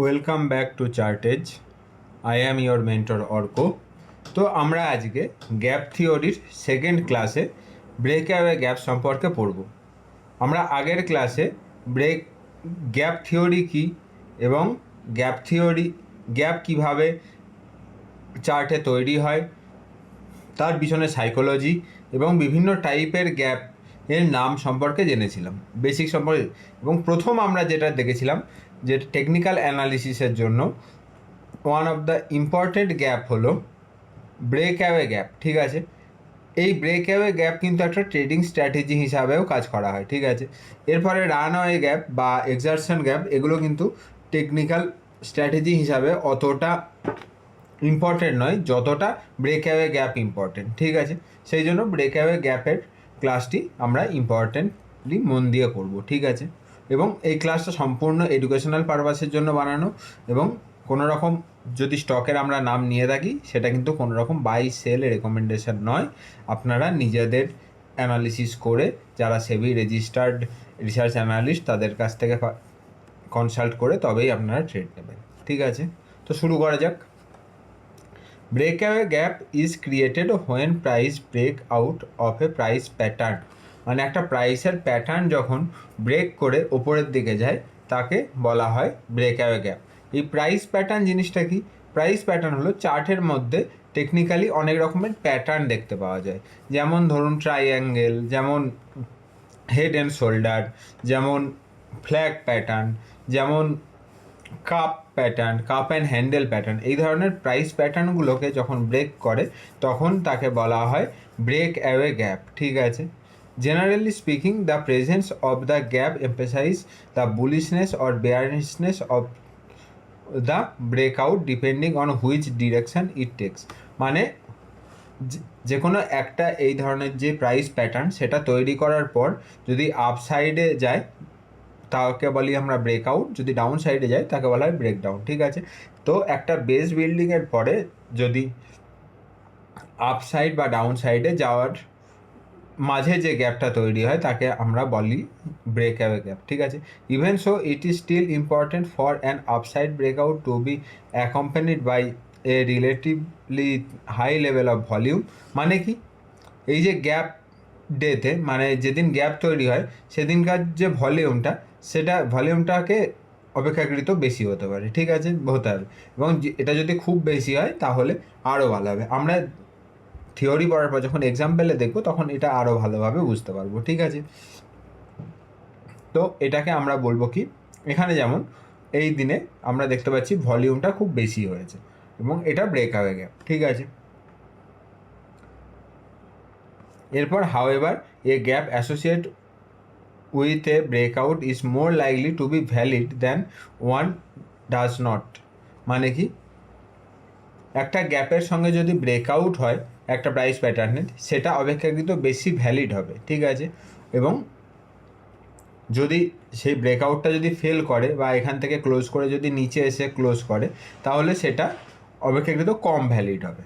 Welcome back to Chartage I am your mentor Arka তো আমরা আজকে গ্যাপ থিওরির সেকেন্ড ক্লাসে ব্রেক অ্যাওয়ে গ্যাপ সম্পর্কে পড়ব। আমরা আগের ক্লাসে ব্রেক গ্যাপ থিওরি কী এবং গ্যাপ থিওরি গ্যাপ কীভাবে চার্টে তৈরি হয়, তার পিছনে সাইকোলজি এবং বিভিন্ন টাইপের গ্যাপ এর নাম সম্পর্কে জেনেছিলাম বেসিক সম্পর্কে। এবং প্রথম আমরা যেটা দেখেছিলাম যে টেকনিক্যাল অ্যানালিসিসের জন্য one of the important gap হলো ব্রেক অ্যাওয়ে গ্যাপ ঠিক আছে? এই ব্রেক অ্যাওয়ে গ্যাপ কিন্তু একটা ট্রেডিং স্ট্র্যাটেজি হিসাবেও কাজ করা হয়, ঠিক আছে? এরপরে রান অ্যাওয়ে গ্যাপ বা এক্সারশন গ্যাপ এগুলো কিন্তু টেকনিক্যাল স্ট্র্যাটেজি হিসাবে অতটা ইম্পর্টেন্ট নয়, যতটা ব্রেক অ্যাওয়ে গ্যাপ ইম্পর্টেন্ট ঠিক আছে? সেই জন্য ব্রেক অ্যাওয়ে গ্যাপের ক্লাসটি আমরা ইম্পর্টেন্টলি মন দিয়ে করব, ঠিক আছে? এবং এই ক্লাসটা সম্পূর্ণ এডুকেশনাল পারপাসের জন্য বানানো এবং কোনো রকম যদি স্টকের আমরা নাম নিয়ে থাকি, সেটা কিন্তু কোনো রকম বাই সেল রেকমেন্ডেশন নয়। আপনারা নিজেদের অ্যানালিসিস করে যারা সেবি রেজিস্টার্ড রিসার্চ অ্যানালিস্ট তাদের কাছ থেকে কনসাল্ট করে তবেই আপনারা ট্রেড নেবেন। ঠিক আছে? তো শুরু করা যাক। Breakaway gap is created when price break out of a price pattern মানে একটা প্রাইসের প্যাটার্ন যখন ব্রেক করে ওপরের দিকে যায়, তাকে বলা হয় ব্রেকঅ্যাওয়ে গ্যাপ এই প্রাইস প্যাটার্ন জিনিসটা কি? প্রাইস প্যাটার্ন হলো চার্টের মধ্যে টেকনিক্যালি অনেক রকমের প্যাটার্ন দেখতে পাওয়া যায়। যেমন ধরুন ট্রাইঅ্যাঙ্গেল যেমন হেড অ্যান্ড শোল্ডার যেমন ফ্ল্যাগ প্যাটার্ন যেমন cup pattern cup and handle pattern এই ধরনের প্রাইস প্যাটার্নগুলোকে যখন ব্রেক করে, তখন তাকে বলা হয় ব্রেক অ্যাওয়ে গ্যাপ ঠিক আছে? Generally speaking the presence of the gap emphasize the bullishness or bearishness of the breakout depending on which direction it takes মানে যে- কোনো একটা এই ধরনের যে প্রাইস প্যাটার্ন সেটা তৈরি করার পর যদি আপ সাইডে যায়, তাকে বলি আমরা ব্রেকআউট যদি ডাউন সাইডে যায়, তাকে বলা হয় ব্রেকডাউন ঠিক আছে? তো একটা বেস বিল্ডিংয়ের পরে যদি আপ সাইড বা ডাউন সাইডে যাওয়ার মাঝে যে গ্যাপটা তৈরি হয়, তাকে আমরা বলি ব্রেক অ্যাওয়ে গ্যাপ ঠিক আছে? Even so it is still important for an upside breakout to be accompanied by a relatively high level of volume মানে কি? এই যে গ্যাপ ডেতে মানে যেদিন গ্যাপ তৈরি হয়, সেদিনকার যে ভলিউমটা সেটা ভলিউমটাকে অপেক্ষাকৃত বেশি হতে পারে, ঠিক আছে? হতে হবে। এবং এটা যদি খুব বেশি হয়, তাহলে আরও ভালো হবে। আমরা থিওরি পড়ার পর যখন এক্সাম্পলে দেখব, তখন এটা আরও ভালোভাবে বুঝতে পারব, ঠিক আছে? তো এটাকে আমরা বলব কি, এখানে যেমন এই দিনে আমরা দেখতে পাচ্ছি ভলিউমটা খুব বেশি হয়েছে এবং এটা ব্রেক হয়ে গ্যাপ ঠিক আছে? এরপর however a gap associate with a breakout is more likely to be valid than one does not মানে কি? একটা গ্যাপের সঙ্গে যদি ব্রেকআউট হয় একটা প্রাইস প্যাটার্নের সেটা অপেক্ষাকৃত বেশি ভ্যালিড হবে, ঠিক আছে? এবং যদি সেই ব্রেকআউটটা যদি ফেল করে বা এখান থেকে ক্লোজ করে যদি নিচে এসে ক্লোজ করে, তাহলে সেটা অপেক্ষাকৃত কম ভ্যালিড হবে,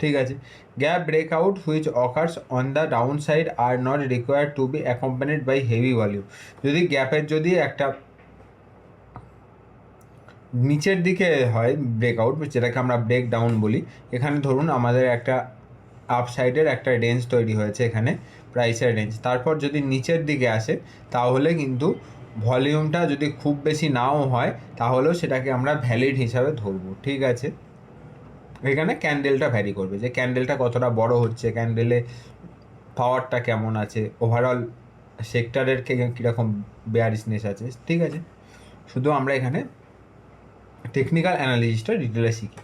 ঠিক আছে? Gap breakout which occurs on the down side are not required to be accompanied by heavy volume যদি গ্যাপের যদি একটা নিচের দিকে হয় ব্রেকআউট যেটাকে আমরা ব্রেক ডাউন বলি। এখানে ধরুন আমাদের একটা আপ সাইডের একটা রেঞ্জ তৈরি হয়েছে এখানে প্রাইসের রেঞ্জ তারপর যদি নিচের দিকে আসে, তাহলে কিন্তু ভলিউমটা যদি খুব বেশি নাও হয়, তাহলেও সেটাকে আমরা ভ্যালিড হিসাবে ধরবো, ঠিক আছে? এখানে ক্যান্ডেলটা ভ্যারি করবে, যে ক্যান্ডেলটা কতটা বড় হচ্ছে ক্যান্ডেলে পাওয়ারটা কেমন আছে ওভারঅল সেক্টরের কীরকম বেয়ারিসনেস আছে, ঠিক আছে? শুধু আমরা এখানে টেকনিক্যাল অ্যানালিসিসটা ডিটেলে শিখি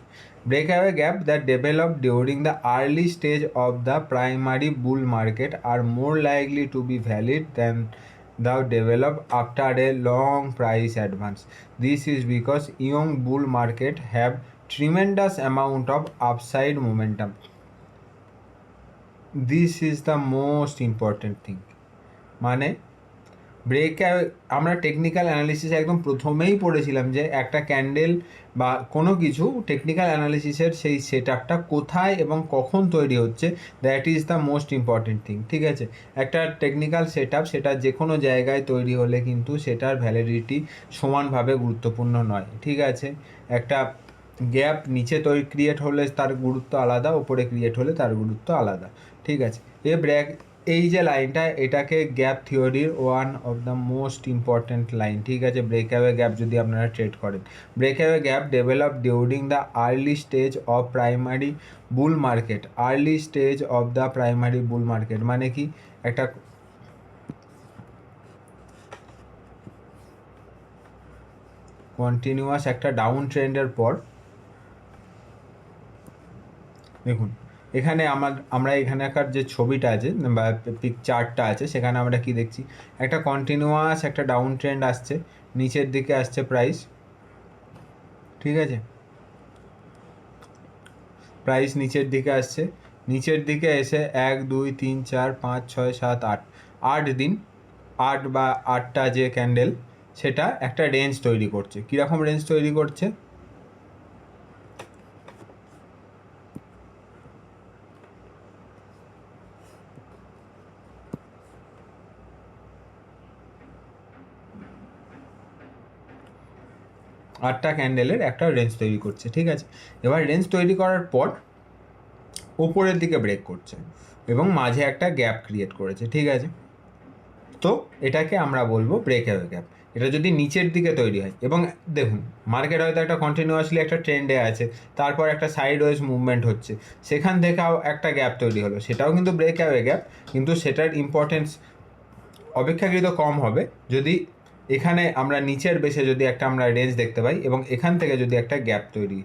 break away gap that develop during the early stage of the primary bull market are more likely to be valid than the develop after a long price advance this is because young bull market have tremendous amount of upside momentum this is the most important thing মানে break আমরা technical analysis একদম প্রথমেই পড়েছিলাম যে একটা candle বা কোনো কিছু টেকনিক্যাল অ্যানালিসিসের সেই সেট আপটা কোথায় এবং কখন তৈরি হচ্ছে that is the most important thing ঠিক আছে? একটা টেকনিক্যাল সেট আপ সেটা যে কোনো জায়গায় তৈরি হলে কিন্তু সেটার ভ্যালিডিটি সমানভাবে গুরুত্বপূর্ণ নয়, ঠিক আছে? একটা গ্যাপ নিচে তৈরি ক্রিয়েট হলে তার গুরুত্ব আলাদা, ওপরে ক্রিয়েট হলে তার গুরুত্ব আলাদা, ঠিক আছে? এ ব্র্যাক এই যে লাইনটা, এটাকে গ্যাপ থিওরির one of the most important line ঠিক আছে? ব্রেক অ্যাওয়ে গ্যাপ যদি আপনারা ট্রেড করেন। Break away gap develop during the early stage of primary bull market early stage of the primary bull market মানে কি? একটা কন্টিনিউয়াস একটা ডাউন ট্রেন্ডের পর, দেখুন। এখানে আমার, আমরা এখানকার যে ছবিটা আছে, বা পিক চার্টটা আছে, সেখানে আমরা কি দেখছি? একটা কন্টিনিউয়াস একটা ডাউন ট্রেন্ড আসছে, নিচের দিকে আসছে প্রাইস ঠিক আছে? প্রাইস নিচের দিকে আসছে। নিচের দিকে এসে এক, দুই, তিন, চার, পাঁচ, ছয়, সাত, আট। আট দিন, আট বা আটটা যে ক্যান্ডেল সেটা একটা রেঞ্জ তৈরি করছে। কীরকম রেঞ্জ তৈরি করছে? আটটা ক্যান্ডেলের একটা রেঞ্জ তৈরি করছে, ঠিক আছে? এবার রেঞ্জ তৈরি করার পর ওপরের দিকে ব্রেক করছে এবং মাঝে একটা গ্যাপ ক্রিয়েট করেছে, ঠিক আছে? তো এটাকে আমরা বলব ব্রেক অ্যাওয়ে গ্যাপ এটা যদি নিচের দিকে তৈরি হয়, এবং দেখুন মার্কেট হয়তো একটা কন্টিনিউয়াসলি একটা ট্রেন্ডে আছে, তারপর একটা সাইড ওয়েজ মুভমেন্ট হচ্ছে, সেখান থেকেও একটা গ্যাপ তৈরি হলো, সেটাও কিন্তু ব্রেক অ্যাওয়ে গ্যাপ কিন্তু সেটার ইম্পর্টেন্স অপেক্ষাকৃত কম হবে যদি এখানে আমরা নিচের বেশে যদি একটা আমরা রেঞ্জ দেখতে পাই এবং এখান থেকে যদি একটা গ্যাপ তৈরি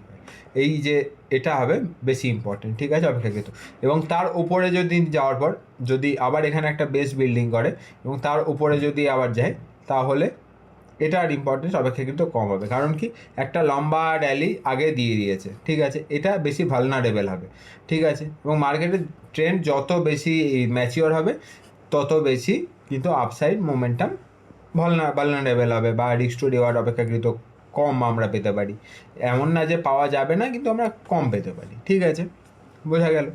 এই যে এটা হবে বেশি ইম্পর্টেন্ট ঠিক আছে, অপেক্ষাকৃত। এবং তার উপরে যদি যাওয়ার পর, যদি আবার এখানে একটা বেস বিল্ডিং করে এবং তার উপরে যদি আবার যায়, তাহলে এটার ইম্পর্টেন্স অপেক্ষাকৃত কম হবে। কারণ কি? একটা লম্বা র্যালি আগে দিয়ে দিয়েছে, ঠিক আছে? এটা বেশি ভালনারেবেল হবে, ঠিক আছে? এবং মার্কেটের ট্রেন্ড যত বেশি ম্যাচিওর হবে, তত বেশি কিন্তু আপসাইড মোমেন্টাম ভালনারেবেল হবে বা রিক্স টু রিওয়ার্ড অপেক্ষাকৃত কম আমরা পেতে পারি। এমন না যে পাওয়া যাবে না, কিন্তু আমরা কম পেতে পারি। ঠিক আছে? বোঝা গেল?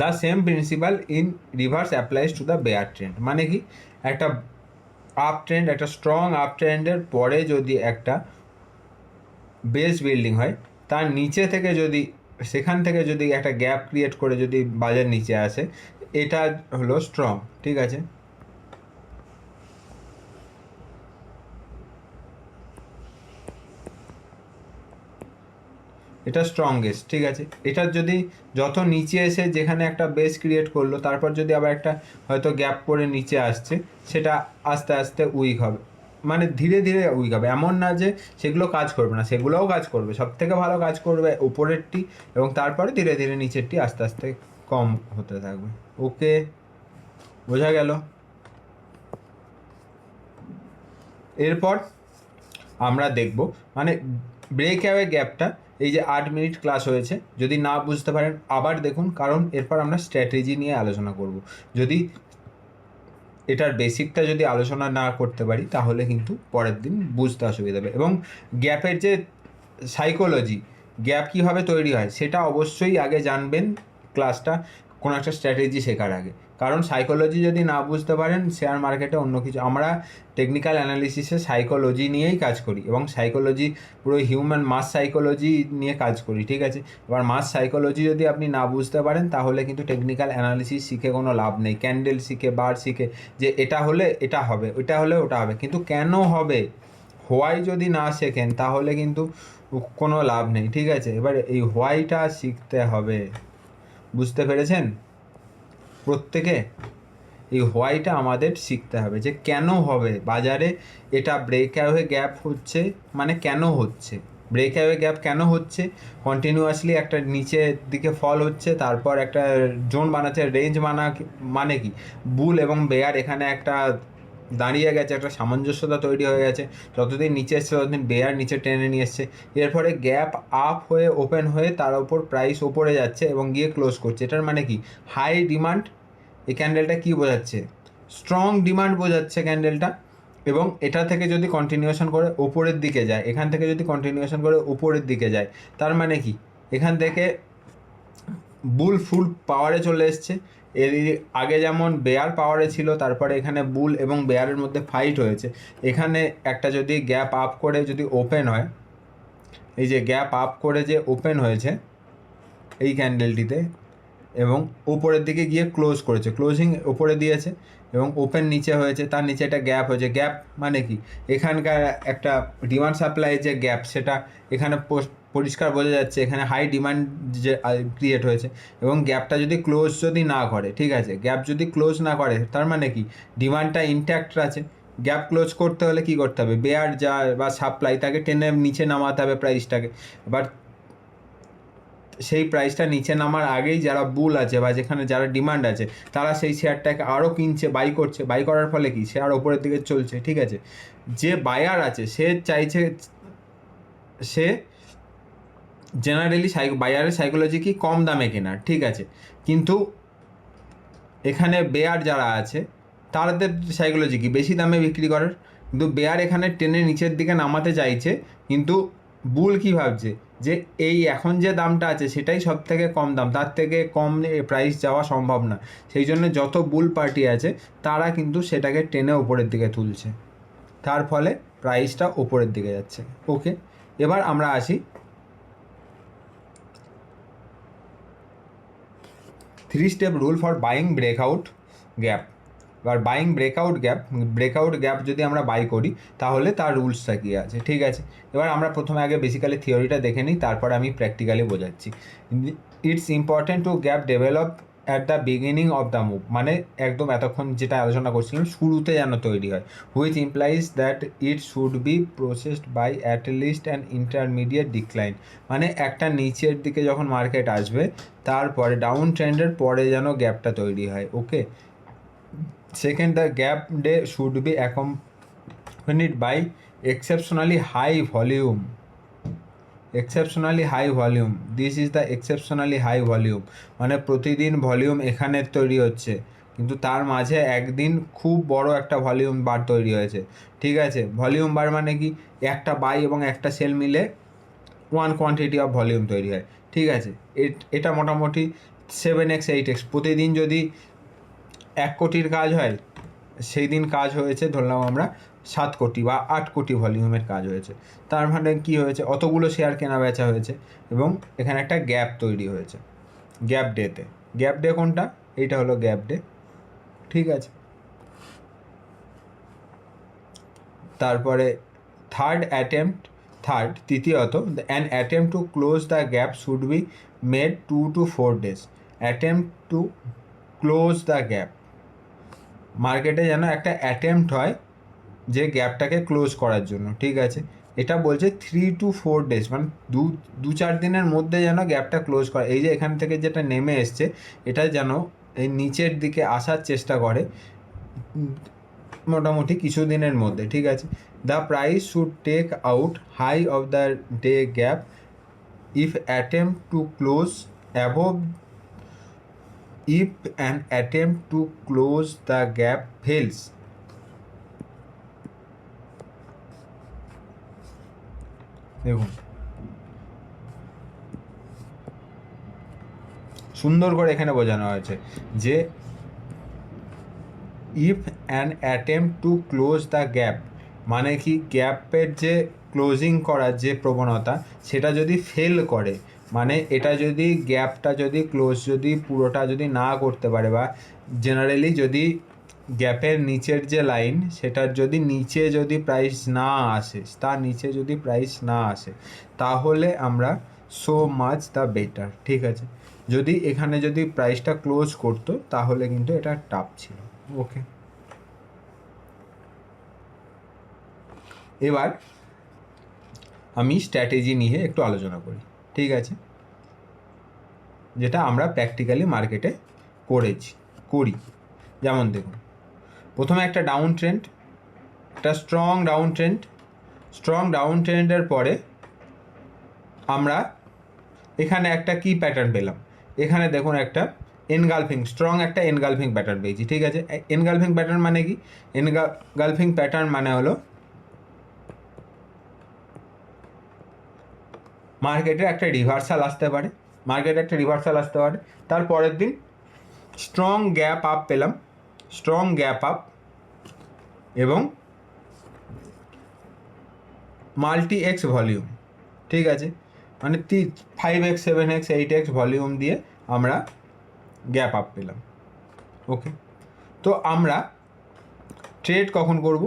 The same principle in reverse applies to the bear trend মানে কি? একটা আপ ট্রেন্ড একটা স্ট্রং আপ ট্রেন্ডের পরে যদি একটা বেস বিল্ডিং হয়, তার নিচে থেকে যদি, সেখান থেকে যদি একটা গ্যাপ ক্রিয়েট করে যদি বাজার নিচে আসে, এটা হলো স্ট্রং ঠিক আছে? এটা স্ট্রংগেস্ট ঠিক আছে? এটার যদি যত নিচে এসে যেখানে একটা বেস ক্রিয়েট করল, তারপর যদি আবার একটা হয়তো গ্যাপ করে নিচে আসছে, সেটা আস্তে আস্তে উইক হবে। মানে ধীরে ধীরে উইক হবে। এমন না যে সেগুলো কাজ করবে না, সেগুলোও কাজ করবে। সব থেকে ভালো কাজ করবে উপরেরটি এবং তারপরে ধীরে ধীরে নিচেরটি আস্তে আস্তে কম হতে থাকবে। ওকে? বোঝা গেল? এরপর আমরা দেখব মানে ব্রেক অ্যাওয়ে গ্যাপটা এই যে আট মিনিট ক্লাস হয়েছে, যদি না বুঝতে পারেন, আবার দেখুন, কারণ এরপর আমরা স্ট্র্যাটেজি নিয়ে আলোচনা করব। যদি এটার বেসিকটা যদি আলোচনা না করতে পারি, তাহলে কিন্তু পরের দিন বুঝতে অসুবিধা হবে। এবং গ্যাপের যে সাইকোলজি, গ্যাপ কীভাবে তৈরি হয়, সেটা অবশ্যই আগে জানবেন, ক্লাসটা কোনো একটা স্ট্র্যাটেজি শেখার আগে। কারণ সাইকোলজি যদি না বুঝতে পারেন শেয়ার মার্কেটে অন্য কিছু, আমরা টেকনিক্যাল অ্যানালিসিসে সাইকোলজি নিয়েই কাজ করি এবং সাইকোলজি পুরো হিউম্যান মাস সাইকোলজি নিয়ে কাজ করি, ঠিক আছে? এবার মাস সাইকোলজি যদি আপনি না বুঝতে পারেন, তাহলে কিন্তু টেকনিক্যাল অ্যানালিসিস শিখে কোনো লাভ নেই। ক্যান্ডেল শিখে বার শিখে, যে এটা হলে এটা হবে ওটা হলে ওটা হবে। কিন্তু কেন হবে? হোয়াই যদি না শেখেন, তাহলে কিন্তু কোনো লাভ নেই, ঠিক আছে? এবার এই হোয়াইটা শিখতে হবে। বুঝতে পেরেছেন? প্রত্যেকে এই হোয়াইটা আমাদের শিখতে হবে যে কেন হবে? বাজারে এটা ব্রেক অ্যাওয়ে গ্যাপ হচ্ছে মানে কেন হচ্ছে? ব্রেক অ্যাওয়ে গ্যাপ কেন হচ্ছে? কন্টিনিউয়াসলি একটা নিচের দিকে ফল হচ্ছে, তারপর একটা জোন বানাচ্ছে রেঞ্জ মানা মানে কি? বুল এবং বেয়ার এখানে একটা দাঁড়িয়ে গেছে, একটা সামঞ্জস্যতা তৈরি হয়ে গেছে। যতদিন নিচে এসছে, ততদিন বেয়ার নিচে টেনে নিয়ে এসছে। এরপরে গ্যাপ আপ হয়ে, ওপেন হয়ে তার ওপর প্রাইস ওপরে যাচ্ছে এবং গিয়ে ক্লোজ করছে। এটার মানে কি? হাই ডিমান্ড এই ক্যান্ডেলটা কী বোঝাচ্ছে? স্ট্রং ডিমান্ড বোঝাচ্ছে ক্যান্ডেলটা এবং এটা থেকে যদি কন্টিনিউশন করে, ওপরের দিকে যায়। এখান থেকে যদি কন্টিনিউশন করে উপরের দিকে যায়। তার মানে কি? এখান থেকে বুল ফুল পাওয়ারে চলে এসছে। এর আগে যেমন বেয়ার পাওয়ারে ছিল, তারপরে এখানে বুল এবং বেয়ারের মধ্যে ফাইট হয়েছে। এখানে একটা যদি গ্যাপ আপ করে যদি ওপেন হয়, এই যে গ্যাপ আপ করে যে ওপেন হয়েছে এই ক্যান্ডেলটিতে এবং উপরের দিকে গিয়ে ক্লোজ করেছে। ক্লোজিং উপরে দিয়েছে। এবং ওপেন নিচে হয়েছে, তার নিচে একটা গ্যাপ হয়েছে। গ্যাপ মানে কি? এখানকার একটা ডিমান্ড সাপ্লাই যে গ্যাপ সেটা এখানে পরিষ্কার বোঝা যাচ্ছে, এখানে হাই ডিমান্ড যে ক্রিয়েট হয়েছে। এবং গ্যাপটা যদি ক্লোজ যদি না করে, ঠিক আছে? গ্যাপ যদি ক্লোজ না করে, তার মানে কি? ডিমান্ডটা ইনট্যাক্ট আছে। গ্যাপ ক্লোজ করতে হলে কি করতে হবে? বেয়ার যা বা সাপ্লাই তাকে টেনে নিচে নামাতে হবে প্রাইসটাকে এবার সেই প্রাইসটা নিচে নামার আগেই যারা বুল আছে বা যেখানে যারা ডিমান্ড আছে, তারা সেই শেয়ারটাকে আরও কিনছে বাই করছে। বাই করার ফলে কি? শেয়ার ওপরের দিকে চলছে, ঠিক আছে? যে বায়ার আছে, সে চাইছে, সে জেনারেলি বায়ারের সাইকোলজি কি কম দামে কেনার, ঠিক আছে? কিন্তু এখানে বেয়ার যারা আছে, তাদের সাইকোলজি কি? বেশি দামে বিক্রি করার। কিন্তু বেয়ার এখানে টেনে নিচের দিকে নামাতে চাইছে, কিন্তু বুল কি ভাবছে? যে এই এখন যে দামটা আছে সেটাই সব থেকে কম দাম। তার থেকে কম প্রাইস যাওয়া সম্ভব না। সেই জন্য যত বুল পার্টি আছে, তারা কিন্তু সেটাকে টেনে ওপরের দিকে তুলছে। তার ফলে প্রাইসটা ওপরের দিকে যাচ্ছে। ওকে এবার আমরা আসি three step rule for buying breakout gap এবার buying breakout gap breakout gap যদি আমরা বাই করি, তাহলে তার রুলসটা কী আছে? ঠিক আছে? এবার আমরা প্রথমে আগে বেসিক্যালি থিওরিটা দেখে নিই, তারপরে আমি প্র্যাকটিক্যালি বোঝাচ্ছি। It's important to gap develop at the beginning of the move মানে একদম এতক্ষণ যেটা আলোচনা করছিলাম, শুরুতে যেন তৈরি হয়। Which implies that it should be preceded by at least an intermediate decline মানে একটা নিচের দিকে যখন মার্কেট আসবে, তারপরে ডাউন ট্রেন্ডের পরে যেন গ্যাপটা তৈরি হয় okay second the gap day should be accompanied by exceptionally high volume. Exceptionally high volume. This is the exceptionally high volume. মানে প্রতিদিন ভলিউম এখানে তৈরি হচ্ছে। কিন্তু তার মাঝে একদিন খুব বড় একটা ভলিউম বার তৈরি হয়েছে। ঠিক আছে? ভলিউম বার মানে কি? একটা বাই এবং একটা সেল মিলে ওয়ান কোয়ান্টিটি অফ ভলিউম তৈরি হয়। ঠিক আছে? এটা মোটামুটি সেভেন এক্স এইট এক্স প্রতিদিন যদি এক কোটির কাজ হয়, সেই দিন কাজ হয়েছে ধরলাম আমরা সাত কোটি বা আট কোটি ভলিউমের কাজ হয়েছে। তার মানে কী হয়েছে? অতগুলো শেয়ার কেনা বেচা হয়েছে এবং এখানে একটা গ্যাপ তৈরি হয়েছে। গ্যাপ ডেতে গ্যাপ ডে কোনটা? এইটা হলো গ্যাপ ডে ঠিক আছে। তারপরে থার্ড অ্যাটেম্পট থার্ড তৃতীয়ত an attempt to close the gap should be made two to four days attempt to close the gap মার্কেটে যেন একটা অ্যাটেম্পট হয় যে গ্যাপটাকে ক্লোজ করার জন্য, ঠিক আছে? এটা বলছে থ্রি টু ফোর ডেজ মানে দু দু চার দিনের মধ্যে যেন গ্যাপটা ক্লোজ করা, এই যে এখান থেকে যেটা নেমে এসছে, এটা যেন এই নিচের দিকে আসার চেষ্টা করে, মোটামুটি কিছু দিনের মধ্যে, ঠিক আছে? The price should take out high of the day gap if attempt to close above if an attempt to close the gap fails. দেখুন। সুন্দর করে এখানে বোঝানো হয়েছে যে if an attempt to close the gap মানে কি গ্যাপের যে ক্লোজিং করার যে প্রবণতা সেটা যদি ফেল করে মানে এটা যদি গ্যাপটা যদি ক্লোজ যদি পুরোটা যদি না করতে পারে বা জেনারেলি যদি গ্যাপের নিচের যে লাইন সেটার যদি নিচে যদি প্রাইস না আসে, তার নিচে যদি প্রাইস না আসে, তাহলে আমরা সো মাচ দ্য বেটার ঠিক আছে? যদি এখানে যদি প্রাইসটা ক্লোজ করতো, তাহলে কিন্তু এটা টাপ ছিল ওকে এবার আমি স্ট্র্যাটেজি নিয়ে একটু আলোচনা করি। ঠিক আছে? যেটা আমরা প্র্যাকটিক্যালি মার্কেটে করেছি, করি। যেমন দেখুন, প্রথমে একটা ডাউন ট্রেন্ড একটা strong down trend strong down ট্রেন্ডের পরে আমরা এখানে একটা কি প্যাটার্ন পেলাম? এখানে দেখুন একটা এনগালফিং স্ট্রং একটা এনগালফিং প্যাটার্ন পেয়েছি, ঠিক আছে? এনগালফিং প্যাটার্ন মানে কি? এনগালফিং প্যাটার্ন মানে হলো মার্কেটে একটা রিভার্সাল আসতে পারে, মার্কেটে একটা রিভার্সাল আসতে পারে। তার পরের দিন স্ট্রং গ্যাপ আপ পেলাম স্ট্রং গ্যাপ আপ এবং মাল্টি এক্স ভলিউম ঠিক আছে? মানে তি five X seven X eight X volume দিয়ে আমরা গ্যাপ আপ পেলাম ওকে তো আমরা ট্রেড কখন করব?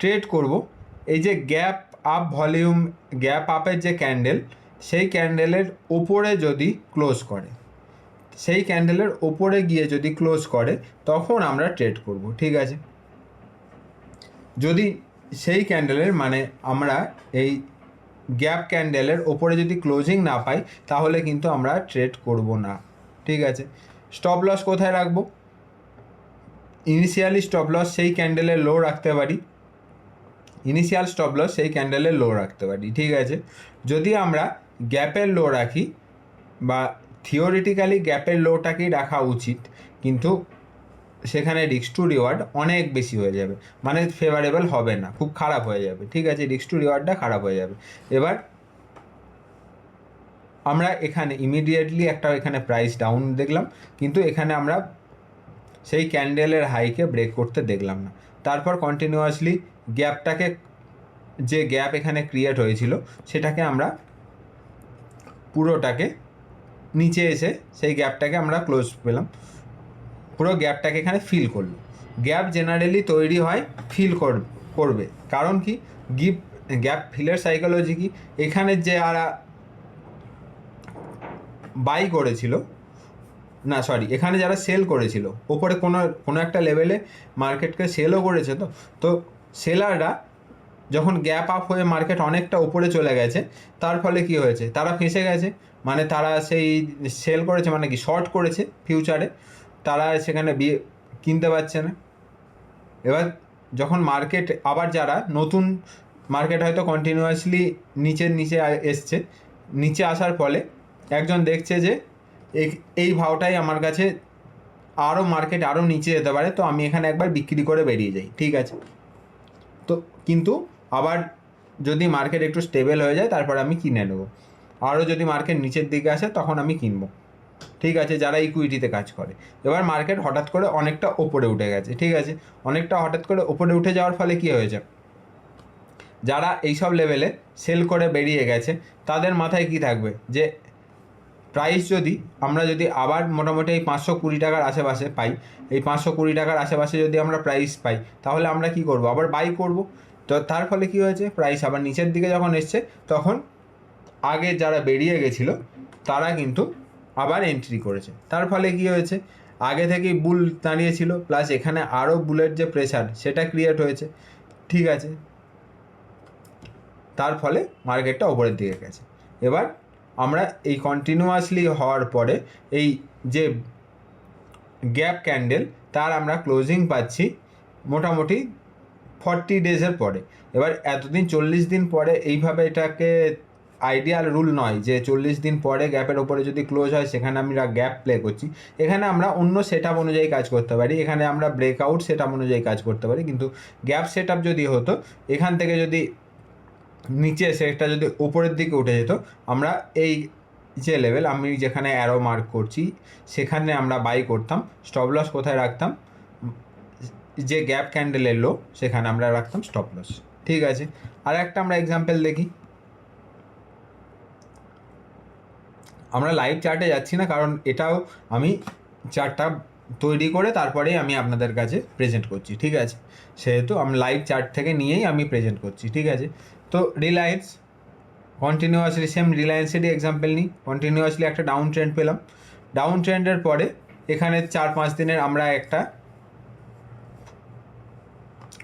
ট্রেড করব, এই যে গ্যাপ আপ ভলিউম গ্যাপ আপের যে ক্যান্ডেল সেই ক্যান্ডেলের ওপরে যদি ক্লোজ করে, সেই ক্যান্ডেলের ওপরে গিয়ে যদি ক্লোজ করে, তখন আমরা ট্রেড করব, ঠিক আছে? যদি সেই ক্যান্ডেলের মানে আমরা এই গ্যাপ ক্যান্ডেলের ওপরে যদি ক্লোজিং না পাই, তাহলে কিন্তু আমরা ট্রেড করব না, ঠিক আছে? স্টপ লস কোথায় রাখব? ইনিশিয়ালি স্টপ লস সেই ক্যান্ডেলের লো রাখতে পারি ইনিশিয়াল স্টপ লস সেই ক্যান্ডেলের লো রাখতে পারি, ঠিক আছে? যদি আমরা গ্যাপের লো রাখি বা থিওরিটিক্যালি গ্যাপের লোটাকেই রাখা উচিত, কিন্তু সেখানে রিক্স টু রিওয়ার্ড অনেক বেশি হয়ে যাবে মানে ফেভারেবল হবে না, খুব খারাপ হয়ে যাবে, ঠিক আছে? রিক্স টু রিওয়ার্ডটা খারাপ হয়ে যাবে। এবার আমরা এখানে ইমিডিয়েটলি একটা এখানে প্রাইস ডাউন দেখলাম, কিন্তু এখানে আমরা সেই ক্যান্ডেলের হাইকে ব্রেক করতে দেখলাম না। তারপর কন্টিনিউয়াসলি গ্যাপটাকে যে গ্যাপ এখানে ক্রিয়েট হয়েছিল, সেটাকে আমরা পুরোটাকে নিচে এসে সেই গ্যাপটাকে আমরা ক্লোজ পেলাম। পুরো গ্যাপটাকে এখানে ফিল করল। গ্যাপ জেনারেলি তৈরি হয় ফিল করবে। কারণ কি? গিপ গ্যাপ ফিলের সাইকোলজি কি? এখানে যে আর বাই করেছিল, না সরি, এখানে যারা সেল করেছিল, ওপরে কোনো কোনো একটা লেভেলে মার্কেটকে সেলও করেছে তো তো সেলাররা যখন গ্যাপ আপ হয়ে মার্কেট অনেকটা উপরে চলে গেছে, তার ফলে কি হয়েছে? তারা ফেঁসে গেছে। মানে তারা সেই সেল করেছে মানে কি শর্ট করেছে ফিউচারে। তারা সেখানে বিয়ে কিনতে পারছে না। এবার যখন মার্কেট আবার যারা নতুন মার্কেট হয়তো কন্টিনিউয়াসলি নিচের নিচে এসছে, নিচে আসার ফলে একজন দেখছে যে এই- ভাওটাই আমার কাছে আরও মার্কেট আরও নিচে যেতে পারে, তো আমি এখানে একবার বিক্রি করে বেরিয়ে যাই। ঠিক আছে? কিন্তু আবার যদি মার্কেট একটু স্টেবল হয়ে যায়, তারপর আমি কিনে নেব। আরও যদি মার্কেট নিচের দিকে আসে, তখন আমি কিনবো। ঠিক আছে, যারা ইকুইটিতে কাজ করে। এবার মার্কেট হঠাৎ করে অনেকটা ওপরে উঠে গেছে, ঠিক আছে? অনেকটা হঠাৎ করে ওপরে উঠে যাওয়ার ফলে কী হয়েছে? যারা এইসব লেভেলে সেল করে বেরিয়ে গেছে, তাদের মাথায় কি থাকবে? যে প্রাইস যদি আমরা যদি আবার মোটামুটি এই পাঁচশো কুড়ি টাকার আশেপাশে পাই, এই পাঁচশো কুড়ি টাকার আশেপাশে যদি আমরা প্রাইস পাই, তাহলে আমরা কি করব? আবার বাই করব? তো তার ফলে কী হয়েছে? প্রাইস আবার নিচের দিকে যখন এসছে, তখন আগে যারা বেরিয়ে গেছিল, তারা কিন্তু আবার এন্ট্রি করেছে। তার ফলে কী হয়েছে? আগে থেকেই বুল দাঁড়িয়েছিল প্লাস এখানে আরও বুলের যে প্রেশার সেটা ক্রিয়েট হয়েছে। ঠিক আছে। তার ফলে মার্কেটটা ওপরের দিকে গেছে। এবার আমরা এই কন্টিনিউয়াসলি হওয়ার পরে এই যে গ্যাপ ক্যান্ডেল তার আমরা ক্লোজিং পাচ্ছি মোটামুটি ফর্টি ডেজের পরে। এবার এতদিন চল্লিশ দিন পরে এইভাবে এটাকে আইডিয়াল রুল নয় যে চল্লিশ দিন পরে গ্যাপের ওপরে যদি ক্লোজ হয় সেখানে আমরা গ্যাপ প্লে করছি। এখানে আমরা অন্য সেট আপ অনুযায়ী কাজ করতে পারি, এখানে আমরা ব্রেকআউট সেট আপ অনুযায়ী কাজ করতে পারি। কিন্তু গ্যাপ সেট আপ যদি হতো, এখান থেকে যদি নিচে সেটা যদি উপরের দিকে উঠে যেত, আমরা এই যে লেভেল আমি যেখানে অ্যারো মার্ক করছি, সেখানে আমরা বাই করতাম স্টপ লস কোথায় রাখতাম? যে গ্যাপ ক্যান্ডেল এলো সেখানে আমরা রাখতাম স্টপ লস ঠিক আছে? আর একটা আমরা এক্সাম্পল দেখি। আমরা লাইভ চার্টে যাচ্ছি না, কারণ এটাও আমি চার্টটা তৈরি করে তারপরেই আমি আপনাদের কাছে প্রেজেন্ট করছি, ঠিক আছে? সেহেতু আমি লাইভ চার্ট থেকে নিয়েই আমি প্রেজেন্ট করছি, ঠিক আছে? তো রিলায়েন্স কন্টিনিউয়াসলি সেম রিলায়েন্সেরই এক্সাম্পল নিই। কন্টিনিউয়াসলি একটা ডাউন ট্রেন্ড পেলাম। ডাউন ট্রেন্ডের পরে এখানে চার পাঁচ দিনের আমরা একটা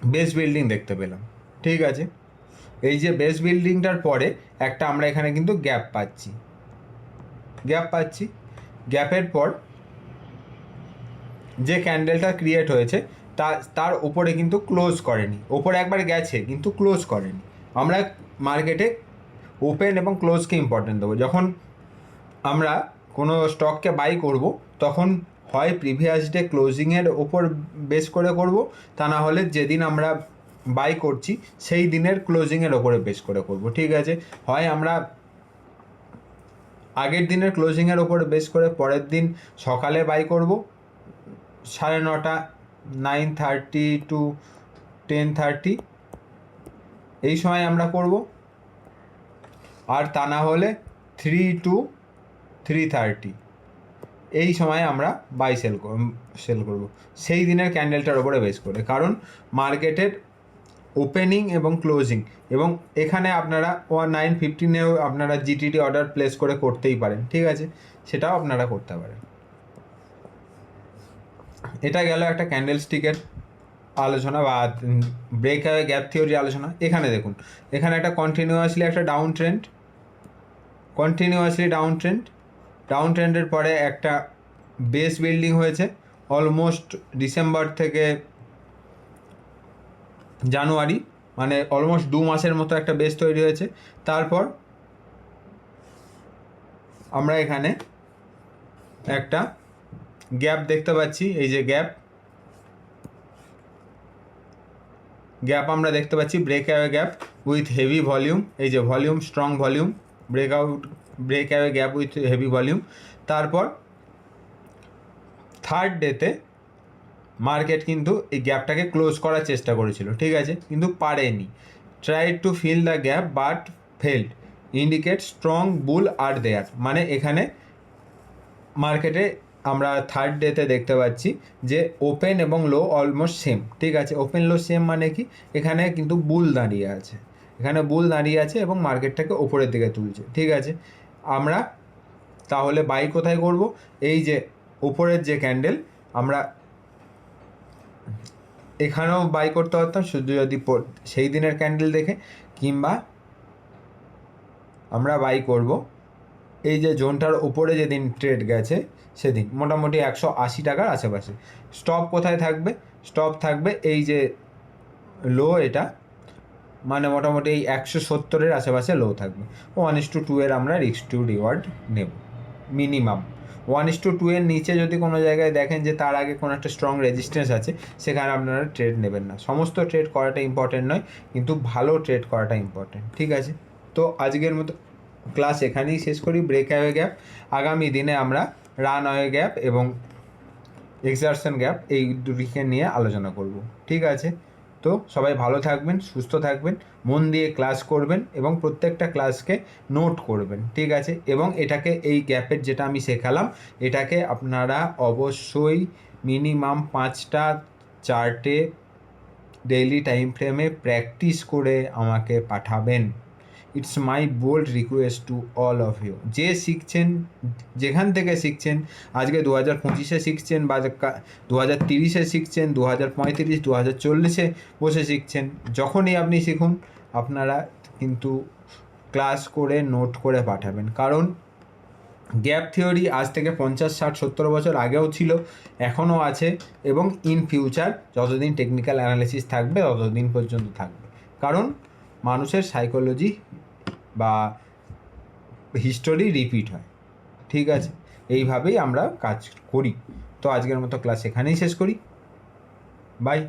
বেস বিল্ডিং দেখতে পেলাম। ঠিক আছে? এই যে বেস বিল্ডিংটার পরে একটা আমরা এখানে কিন্তু গ্যাপ পাচ্ছি। গ্যাপ পাচ্ছি। গ্যাপের পর যে ক্যান্ডেলটা ক্রিয়েট হয়েছে, তা, তার উপরে কিন্তু ক্লোজ করেনি। ওপরে একবার গেছে, কিন্তু ক্লোজ করেনি। আমরা মার্কেটে ওপেন এবং ক্লোজকে ইম্পর্টেন্ট দেবো। যখন আমরা কোনো স্টককে বাই করব, তখন হয় প্রিভিয়াস ডে ক্লোজিংয়ের ওপর বেস করে করব, তা না হলে যেদিন আমরা বাই করছি, সেই দিনের ক্লোজিংয়ের ওপরে বেস করে করব, ঠিক আছে? হয় আমরা আগের দিনের ক্লোজিংয়ের ওপরে বেস করে পরের দিন সকালে বাই করব, সাড়ে নটা nine thirty to ten thirty এই সময় আমরা করব। আর তা না হলে থ্রি টু থ্রি থার্টি এই সময় আমরা বাই সেল সেল করব। সেই দিনের ক্যান্ডেলটার ওপরে বেস করে কারণ মার্কেটের ওপেনিং এবং ক্লোজিং এবং এখানে আপনারা ওয়ান নাইন ফিফটিনেও আপনারা জিটিডি অর্ডার প্লেস করে করতেই পারেন, ঠিক আছে? সেটাও আপনারা করতে পারেন। এটা গেল একটা ক্যান্ডেল স্টিকের আলোচনা বা ব্রেক গ্যাপ থিওরি আলোচনা। এখানে দেখুন, এখানে একটা কন্টিনিউয়াসলি একটা down trend continuously down trend down ট্রেন্ডের পরে একটা বেস বিল্ডিং হয়েছে, অলমোস্ট ডিসেম্বর থেকে জানুয়ারি মানে অলমোস্ট দু মাসের মতো একটা বেস তৈরি হয়েছে। তারপর আমরা এখানে একটা গ্যাপ দেখতে পাচ্ছি, এই যে গ্যাপ। গ্যাপ আমরা দেখতে পাচ্ছি break away gap with heavy volume, এই যে volume, strong volume break out break away gap with heavy volume তারপর থার্ড ডেতে মার্কেট কিন্তু এই গ্যাপটাকে ক্লোজ করার চেষ্টা করেছিল, ঠিক আছে? কিন্তু পারেনি। Try to fill the gap but failed indicate strong bull are there মানে এখানে মার্কেটে আমরা থার্ড ডেতে দেখতে পাচ্ছি যে ওপেন এবং লো অলমোস্ট সেম ঠিক আছে? ওপেন লো সেম মানে কি? এখানে কিন্তু বুল দাঁড়িয়ে আছে। এখানে বুল দাঁড়িয়ে আছে এবং মার্কেটটাকে ওপরের দিকে তুলছে, ঠিক আছে? আমরা, তাহলে বাই কোথায় করব? এই যে উপরের যে ক্যান্ডেল আমরা এখানেও বাই করতে পারতাম, শুধু যদি সেই দিনের ক্যান্ডেল দেখে, কিংবা আমরা বাই করব। এই যে জোনটার উপরে যেদিন ট্রেড গেছে, সেদিন, মোটামুটি একশো আশি টাকার আশেপাশে। স্টপ কোথায় থাকবে? স্টপ থাকবে এই যে লো এটা মানে মোটামুটি এই একশো সত্তরের আশেপাশে লো থাকবে। ওয়ান ইস টু টু এর আমরা রিক্স টু রিওয়ার্ড নেব। Minimum one is to two এর নিচে যদি কোনো জায়গায় দেখেন যে তার আগে কোনো একটা স্ট্রং রেজিস্ট্যান্স আছে, সেখানে আপনারা ট্রেড নেবেন না। সমস্ত ট্রেড করাটা ইম্পর্টেন্ট নয়, কিন্তু ভালো ট্রেড করাটা ইম্পর্টেন্ট ঠিক আছে? তো আজকের মতো ক্লাস এখানেই শেষ করি। ব্রেক অ্যাওয়ে গ্যাপ আগামী দিনে আমরা রান অ্যাওয়ে গ্যাপ এবং এক্সারশন গ্যাপ এই দুটিকে নিয়ে আলোচনা করব। ঠিক আছে? তো সবাই ভালো থাকবেন, সুস্থ থাকবেন, মন দিয়ে ক্লাস করবেন এবং প্রত্যেকটা ক্লাসকে নোট করবেন, ঠিক আছে? এবং এটাকে এই গ্যাপের যেটা আমি শেখালাম, এটাকে আপনারা অবশ্যই মিনিমাম পাঁচটা চার্টে ডেইলি টাইম ফ্রেমে প্র্যাকটিস করে আমাকে পাঠাবেন। It's my bold request to all of you. যে শিখছেন, যেখান থেকে শিখছেন, আজকে দু হাজার পঁচিশে শিখছেন বা দু হাজার তিরিশে শিখছেন, দু হাজার পঁয়ত্রিশ, দু হাজার চল্লিশে বসে শিখছেন, যখনই আপনি শিখুন, আপনারা কিন্তু ক্লাস করে, নোট করে পাঠাবেন। কারণ গ্যাপ থিওরি আজ থেকে পঞ্চাশ, ষাট, সত্তর বছর আগেও ছিল, এখনও আছে এবং ইন ফিউচার যতদিন টেকনিক্যাল অ্যানালিসিস থাকবে, ততদিন পর্যন্ত থাকবে। কারণ মানুষের সাইকোলজি বা হিস্টোরি রিপিট হয়। ঠিক আছে? এইভাবেই আমরা কাজ করি। তো আজকের মতো ক্লাস এখানেই শেষ করি। বাই